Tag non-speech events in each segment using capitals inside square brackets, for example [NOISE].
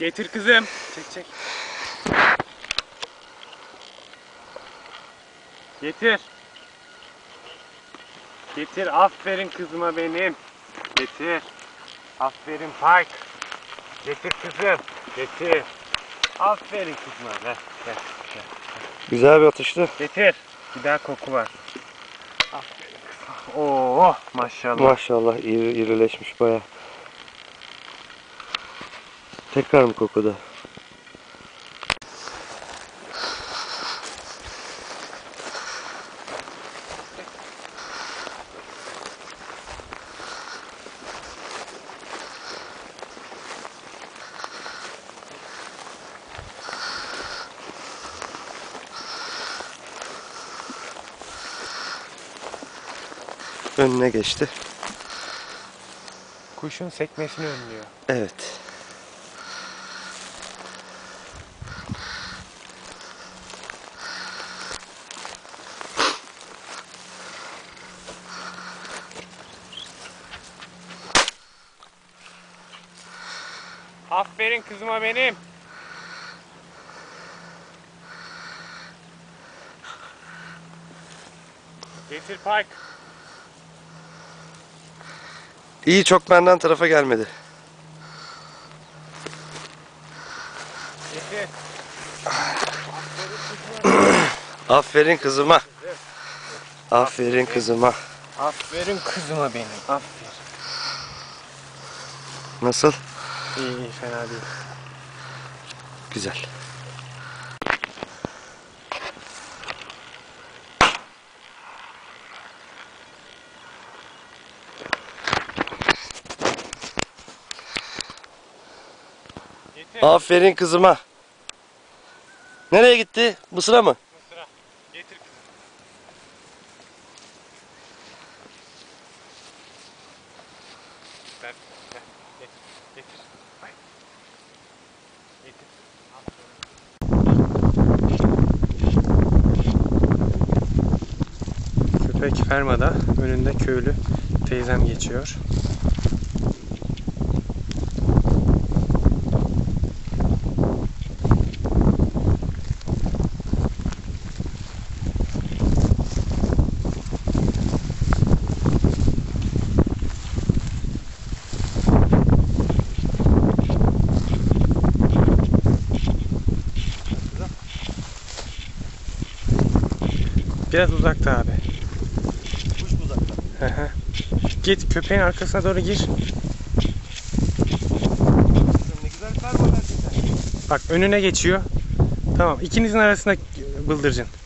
Getir kızım. Çek çek. Getir. Getir. Aferin kızıma benim. Getir. Aferin Pike. Getir kızım. Getir. Aferin kızıma. Ver, ver, ver. Güzel bir atıştı. Getir. Bir daha koku var. Aferin kızım. Oo maşallah. Maşallah iri, irileşmiş baya. Tekrar mı kokuda? Önüne geçti. Kuşun sekmesini önlüyor. Evet. Aferin kızıma benim. Getir Pike. İyi çok benden tarafa gelmedi. Getir. Aferin kızıma. Aferin kızıma. Aferin kızıma benim. Aferin. Nasıl? İyi iyi fena değil. Güzel. Getir. Aferin kızıma. Nereye gitti? Mısır'a mı? Mısır'a. Getir kızım. Ver, ver. Köpek fermada. Önünde köylü teyzem geçiyor. Biraz uzakta abi. Kuş mu uzakta? Hı hı. Git köpeğin arkasına doğru gir. Ne güzel ferma verdin Bak önüne geçiyor. Tamam ikinizin arasında bıldıracaksın.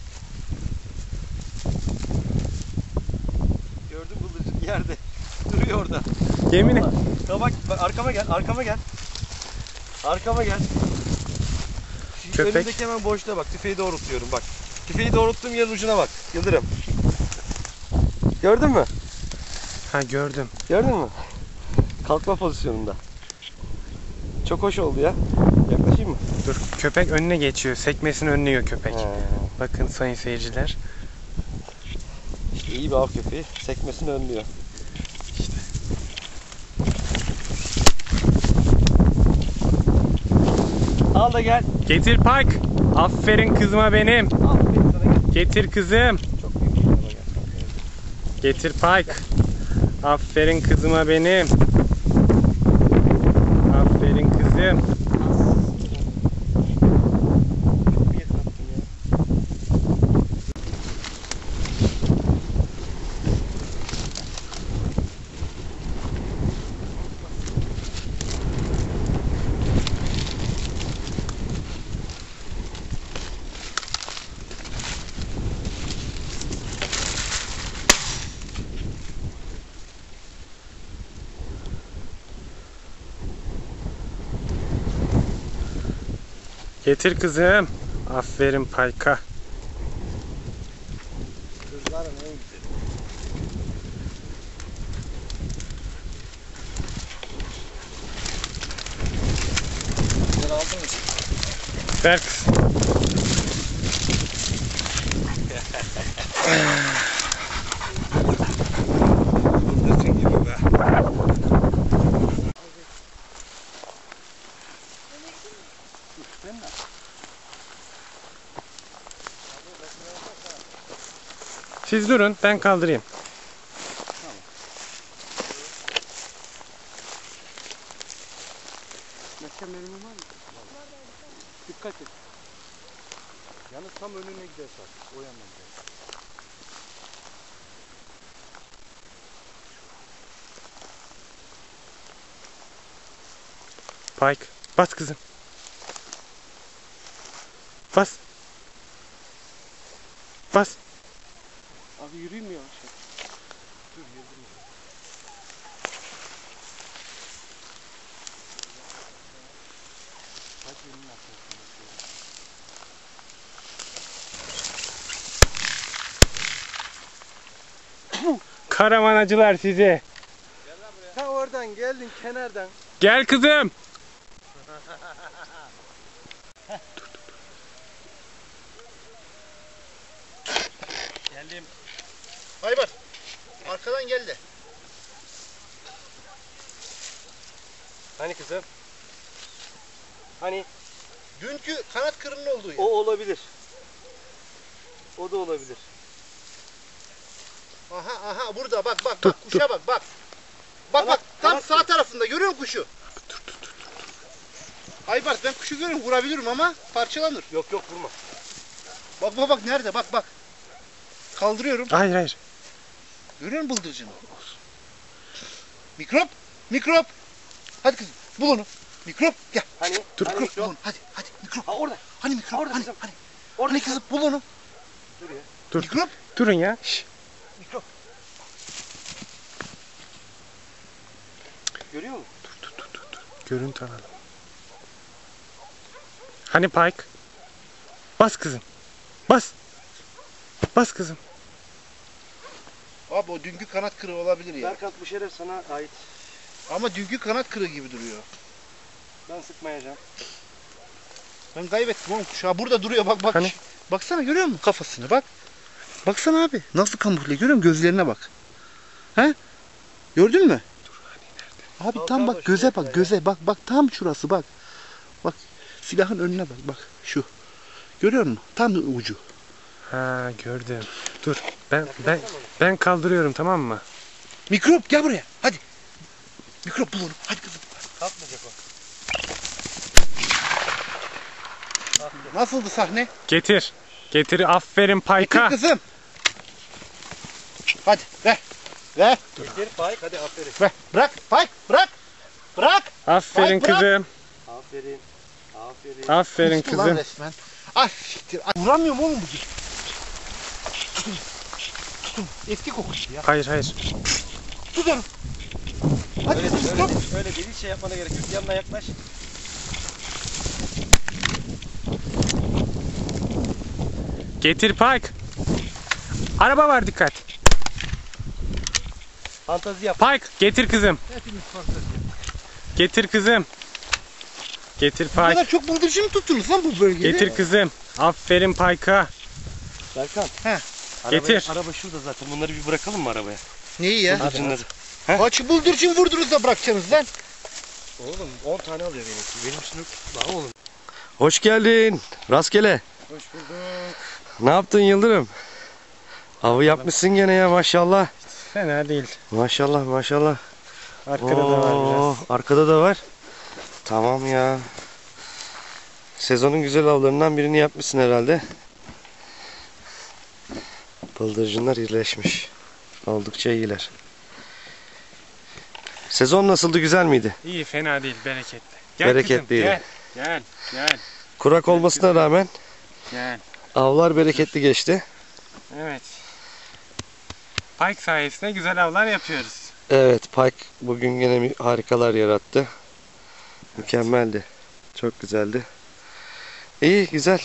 Gördüm bıldırcın yerde. [LAUGHS] Duruyor orada. Yemin et. Kabak bak arkama gel, arkama gel. Arkama gel. Şu Köpek. Önündeki hemen boşluğa bak. Tüfeği doğrultuyorum bak. Tüfeği doğrulttuğum yerin ucuna bak. Yıldırım. Gördün mü? Ha gördüm. Gördün mü? Kalkma pozisyonunda. Çok hoş oldu ya. Yaklaşayım mı? Dur köpek önüne geçiyor. Sekmesini önlüyor köpek. He. Bakın sayın seyirciler. İyi bir av köpeği. Sekmesini önlüyor. Al da gel. Getir Pike. Aferin kızıma benim. Gel. Getir kızım. Getir Pike. Aferin kızıma benim. Aferin kızım. Getir kızım. Aferin Payka. Kızların en güzeli. Ver kız. Siz durun ben kaldırayım. Başka mermi var mı? Dikkat et. Yalnız tam önüne gidersen. O yandan. Pike bas kızım. Bas. Bas. Abi yürüyeyim mi yavaş? Karamanacılar sizi. Ta oradan geldin kenardan. Gel kızım. Geldim. Haybat. Arkadan geldi. Hani kızım? Hani Dünkü kanat kırının olduğu yer. o olabilir. O da olabilir. Aha aha burada bak bak bak kuşa bak bak. Bak bak tam sağ tarafında görüyor musun kuşu? Aybart ben kuşu görüyorum vurabilirim ama parçalanır. Yok yok vurma. Bak bak bak nerede bak bak. Kaldırıyorum. Hayır hayır. Görüyor musun bıldırcını? Mikrop mikrop. Hadi kızım bul onu. Mikrop gel. Hani? Dur, hani Mikrop onu. Hadi hadi mikrop. Ha orada. Hani mikrop Orada hani kızım. hani. Orada Hani kızım bul onu. Dur ya. Dur. Mikrop. Durun ya. Şş, Görüyor musun? Görüntü alalım. Hani Pike? Bas kızım. Bas. Bas kızım. Abi o dünkü kanat kırığı olabilir ya. Berkant bu şeref sana ait. Ama dünkü kanat kırığı gibi duruyor. Ben sıkmayacağım. Ben kaybettim oğlum kuşu. Ha burada duruyor bak bak. Hani? Baksana görüyor musun kafasını bak. Baksana abi. Nasıl kamufle görüyor musun? Gözlerine bak. He? Gördün mü? Abi tam abi, bak göze bak ya. göze bak bak tam şurası bak. Bak silahın önüne bak bak şu. Görüyor musun? Tam ucu. Ha gördüm. Dur. Ben ben ben kaldırıyorum tamam mı? Mikrop gel buraya. Hadi. Mikrop bul onu. Hadi kızım. Kalkmayacak o. Nasıldı sahne? Getir. Getir aferin Getir Pike'a. kızım. Hadi ver. Ver. Getir Faik hadi aferin. Ver. Bırak. Fay. Bırak. Bırak. Aferin bırak. kızım. Aferin. Aferin. Aferin Kustu lan kızım. resmen. Ah siktir. Ah, Vuramıyorum oğlum bu. Tutun. Tutun. Eski kokusu ya. Hayır hayır. Tut onu. Hadi Öyle kızım değil, stop. öyle öyle değil. Şey yapmana gerek yok. Yanına yaklaş. Getir Pike. Araba var dikkat. Fantazi yap. Pike getir kızım. Hepimiz fantezi. Getir kızım. Getir Bu Pike. kadar çok bıldırcın mı tuttunuz lan bu bölgede? Getir kızım. Aferin Pike'a. Berkan. Getir. Araba şurada zaten. Bunları bir bırakalım mı arabaya? Neyi ya? Bıldırcınları. Kaç bıldırcın vurdunuz da bırakacaksınız lan? Oğlum 10 tane alıyor benimki. Benim sınıf daha oğlum. Hoş geldin. Rastgele. Hoş bulduk. Ne yaptın Yıldırım? Avı yapmışsın gene ya maşallah. Fena değil. Maşallah maşallah. Arkada da var Oo, biraz. Arkada da var. Tamam ya. Sezonun güzel avlarından birini yapmışsın herhalde. Bıldırcınlar iyileşmiş. Oldukça iyiler. Sezon nasıldı güzel miydi? İyi fena değil bereketli. Gel Bereketliydi. kızım gel. Gel gel Kurak olmasına rağmen gel. avlar bereketli geçti. Evet. Pike sayesinde güzel avlar yapıyoruz. Evet Pike bugün yine harikalar yarattı. Mükemmeldi. Çok güzeldi. İyi güzel.